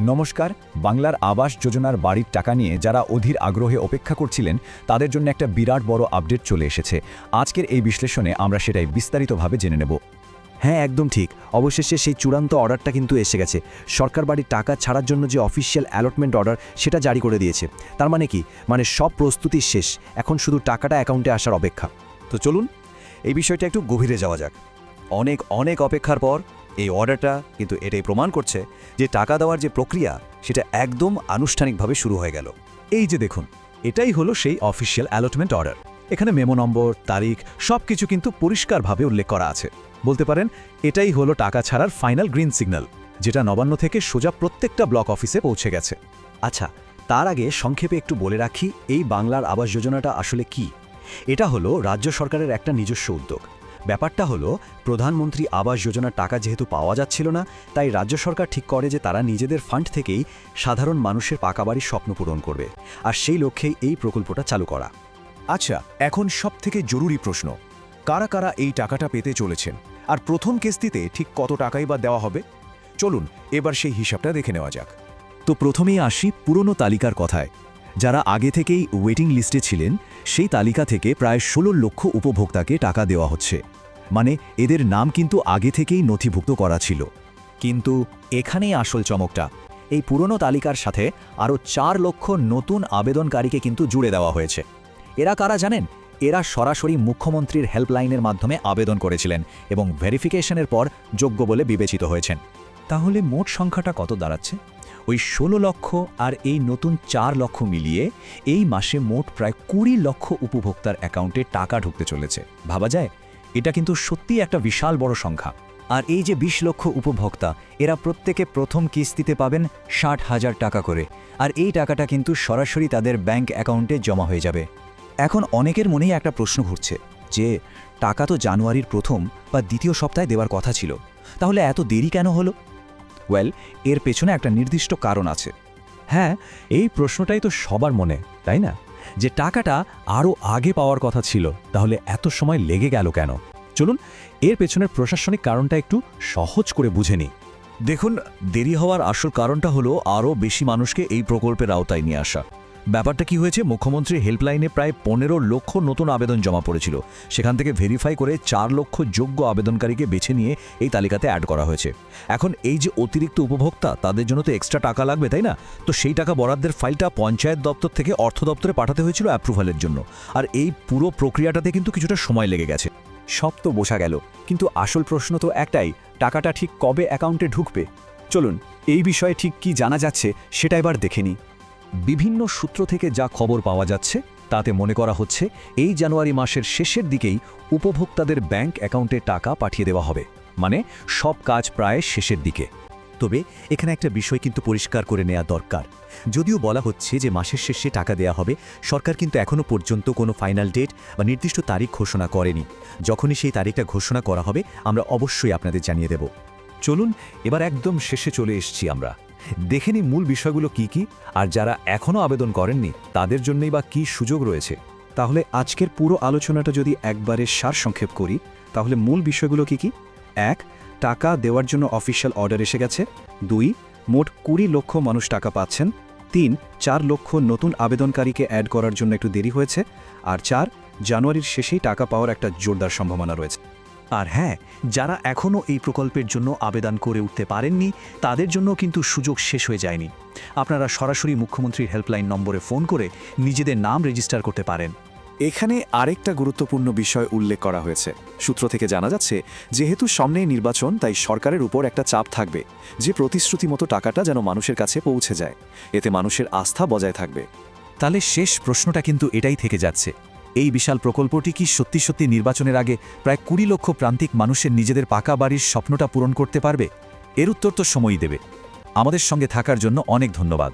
নমস্কার, বাংলার আবাস যোজনার বাড়ির টাকা নিয়ে যারা অধীর আগ্রহে অপেক্ষা করছিলেন, তাদের জন্য একটা বিরাট বড় আপডেট চলে এসেছে। আজকের এই বিশ্লেষণে আমরা সেটাই বিস্তারিতভাবে জেনে নেব। হ্যাঁ একদম ঠিক। অবশেষে সেই চূড়ান্ত অর্ডারটা কিন্তু এসে গেছে। সরকার বাড়ির টাকা ছাড়ার জন্য যে অফিসিয়াল অ্যালটমেন্ট অর্ডার, সেটা জারি করে দিয়েছে। তার মানে কি? মানে সব প্রস্তুতি শেষ। এখন শুধু টাকাটা অ্যাকাউন্টে আসার অপেক্ষা। তো চলুন, এই বিষয়টা একটু গভীরে যাওয়া যাক। অনেক অনেক অপেক্ষার পর এই অর্ডারটা কিন্তু এটাই প্রমাণ করছে যে টাকা দেওয়ার যে প্রক্রিয়া, সেটা একদম আনুষ্ঠানিকভাবে শুরু হয়ে গেল। এই যে দেখুন, এটাই হলো সেই অফিসিয়াল অ্যালটমেন্ট অর্ডার এখানে মেমো নম্বর, তারিখ, সবকিছু কিন্তু পরিষ্কারভাবে উল্লেখ করা আছে। বলতে পারেন, এটাই হলো টাকা ছাড়ার ফাইনাল গ্রিন সিগন্যাল যেটা নবান্ন থেকে সোজা প্রত্যেকটা ব্লক অফিসে পৌঁছে গেছে। আচ্ছা তার আগে সংক্ষেপে একটু বলে রাখি, এই বাংলার আবাস যোজনাটা আসলে কি? এটা হলো রাজ্য সরকারের একটা নিজস্ব উদ্যোগ। ব্যাপারটা হলো, প্রধানমন্ত্রী আবাস যোজনার টাকা যেহেতু পাওয়া যাচ্ছিল না, তাই রাজ্য সরকার ঠিক করে যে তারা নিজেদের ফান্ড থেকেই সাধারণ মানুষের পাকা বাড়ির স্বপ্ন পূরণ করবে, আর সেই লক্ষ্যেই এই প্রকল্পটা চালু করা। আচ্ছা এখন সবথেকে জরুরি প্রশ্ন, কারা কারা এই টাকাটা পেতে চলেছেন, আর প্রথম কিস্তিতে ঠিক কত টাকাই বা দেওয়া হবে? চলুন, এবার সেই হিসাবটা দেখে নেওয়া যাক। তো প্রথমেই আসি পুরনো তালিকার কথায়। যারা আগে থেকেই ওয়েটিং লিস্টে ছিলেন, সেই তালিকা থেকে প্রায় ষোলো লক্ষ উপভোক্তাকে টাকা দেওয়া হচ্ছে। মানে এদের নাম কিন্তু আগে থেকেই নথিভুক্ত করা ছিল। কিন্তু এখানেই আসল চমকটা। এই পুরনো তালিকার সাথে আরও চার লক্ষ নতুন আবেদনকারীকে কিন্তু জুড়ে দেওয়া হয়েছে। এরা কারা জানেন? এরা সরাসরি মুখ্যমন্ত্রীর হেল্পলাইনের মাধ্যমে আবেদন করেছিলেন এবং ভেরিফিকেশনের পর যোগ্য বলে বিবেচিত হয়েছেন। তাহলে মোট সংখ্যাটা কত দাঁড়াচ্ছে? ওই ষোলো লক্ষ আর এই নতুন চার লক্ষ মিলিয়ে এই মাসে মোট প্রায় কুড়ি লক্ষ উপভোক্তার অ্যাকাউন্টে টাকা ঢুকতে চলেছে। ভাবা যায়? এটা কিন্তু সত্যিই একটা বিশাল বড় সংখ্যা। আর এই যে ২০ লক্ষ উপভোক্তা, এরা প্রত্যেকে প্রথম কিস্তিতে পাবেন ষাট হাজার টাকা করে। আর এই টাকাটা কিন্তু সরাসরি তাদের ব্যাংক অ্যাকাউন্টে জমা হয়ে যাবে। এখন অনেকের মনেই একটা প্রশ্ন ঘুরছে যে, টাকা তো জানুয়ারির প্রথম বা দ্বিতীয় সপ্তাহে দেওয়ার কথা ছিল। তাহলে এত দেরি কেন হলো? ওয়েল এর পেছনে একটা নির্দিষ্ট কারণ আছে। হ্যাঁ এই প্রশ্নটাই তো সবার মনে, তাই না? যে টাকাটা আরও আগে পাওয়ার কথা ছিল, তাহলে এত সময় লেগে গেল কেন? চলুন, এর পেছনের প্রশাসনিক কারণটা একটু সহজ করে বুঝে নিই। দেখুন, দেরি হওয়ার আসল কারণটা হলো আরও বেশি মানুষকে এই প্রকল্পের আওতায় নিয়ে আসা। ব্যাপারটা কি হয়েছে? মুখ্যমন্ত্রী হেল্পলাইনে প্রায় পনেরো লক্ষ নতুন আবেদন জমা পড়েছিল। সেখান থেকে ভেরিফাই করে চার লক্ষ যোগ্য আবেদনকারীকে বেছে নিয়ে এই তালিকাতে অ্যাড করা হয়েছে। এখন এই যে অতিরিক্ত উপভোক্তা, তাদের জন্য তো এক্সট্রা টাকা লাগবে, তাই না? তো সেই টাকা বরাদ্দের ফাইলটা পঞ্চায়েত দপ্তর থেকে অর্থ দপ্তরে পাঠাতে হয়েছিল অ্যাপ্রুভালের জন্য। আর এই পুরো প্রক্রিয়াটাতে কিন্তু কিছুটা সময় লেগে গেছে। সব তো বোঝা গেল। কিন্তু আসল প্রশ্ন তো একটাই, টাকাটা ঠিক কবে অ্যাকাউন্টে ঢুকবে? চলুন, এই বিষয়ে ঠিক কি জানা যাচ্ছে, সেটা এবার দেখে নিই। বিভিন্ন সূত্র থেকে যা খবর পাওয়া যাচ্ছে, তাতে মনে করা হচ্ছে এই জানুয়ারি মাসের শেষের দিকেই উপভোক্তাদের ব্যাংক অ্যাকাউন্টে টাকা পাঠিয়ে দেওয়া হবে। মানে সব কাজ প্রায় শেষের দিকে। তবে এখানে একটা বিষয় কিন্তু পরিষ্কার করে নেওয়া দরকার। যদিও বলা হচ্ছে যে মাসের শেষে টাকা দেয়া হবে, সরকার কিন্তু এখনও পর্যন্ত কোনো ফাইনাল ডেট বা নির্দিষ্ট তারিখ ঘোষণা করেনি। যখনই সেই তারিখটা ঘোষণা করা হবে, আমরা অবশ্যই আপনাদের জানিয়ে দেব। চলুন, এবার একদম শেষে চলে এসেছি আমরা। দেখে নিই মূল বিষয়গুলো কি কি, আর যারা এখনও আবেদন করেননি, তাদের জন্যই বা কি সুযোগ রয়েছে। তাহলে আজকের পুরো আলোচনাটা যদি একবারে সারসংক্ষেপ করি, তাহলে মূল বিষয়গুলো কি কি? এক, টাকা দেওয়ার জন্য অফিসিয়াল অর্ডার এসে গেছে। দুই, মোট কুড়ি লক্ষ মানুষ টাকা পাচ্ছেন। তিন, চার লক্ষ নতুন আবেদনকারীকে অ্যাড করার জন্য একটু দেরি হয়েছে। আর চার, জানুয়ারির শেষেই টাকা পাওয়ার একটা জোরদার সম্ভাবনা রয়েছে। আর হ্যাঁ যারা এখনও এই প্রকল্পের জন্য আবেদন করে উঠতে পারেননি, তাদের জন্য কিন্তু সুযোগ শেষ হয়ে যায়নি। আপনারা সরাসরি মুখ্যমন্ত্রীর হেল্পলাইন নম্বরে ফোন করে নিজেদের নাম রেজিস্টার করতে পারেন। এখানে আরেকটা গুরুত্বপূর্ণ বিষয় উল্লেখ করা হয়েছে। সূত্র থেকে জানা যাচ্ছে, যেহেতু সামনেই নির্বাচন, তাই সরকারের উপর একটা চাপ থাকবে, যে প্রতিশ্রুতি মতো টাকাটা যেন মানুষের কাছে পৌঁছে যায়। এতে মানুষের আস্থা বজায় থাকবে। তাহলে শেষ প্রশ্নটা কিন্তু এটাই থেকে যাচ্ছে। এই বিশাল প্রকল্পটি কি সত্যি সত্যি নির্বাচনের আগে প্রায় কুড়ি লক্ষ প্রান্তিক মানুষের নিজেদের পাকা বাড়ির স্বপ্নটা পূরণ করতে পারবে? এর উত্তর তো সময়ই দেবে। আমাদের সঙ্গে থাকার জন্য অনেক ধন্যবাদ।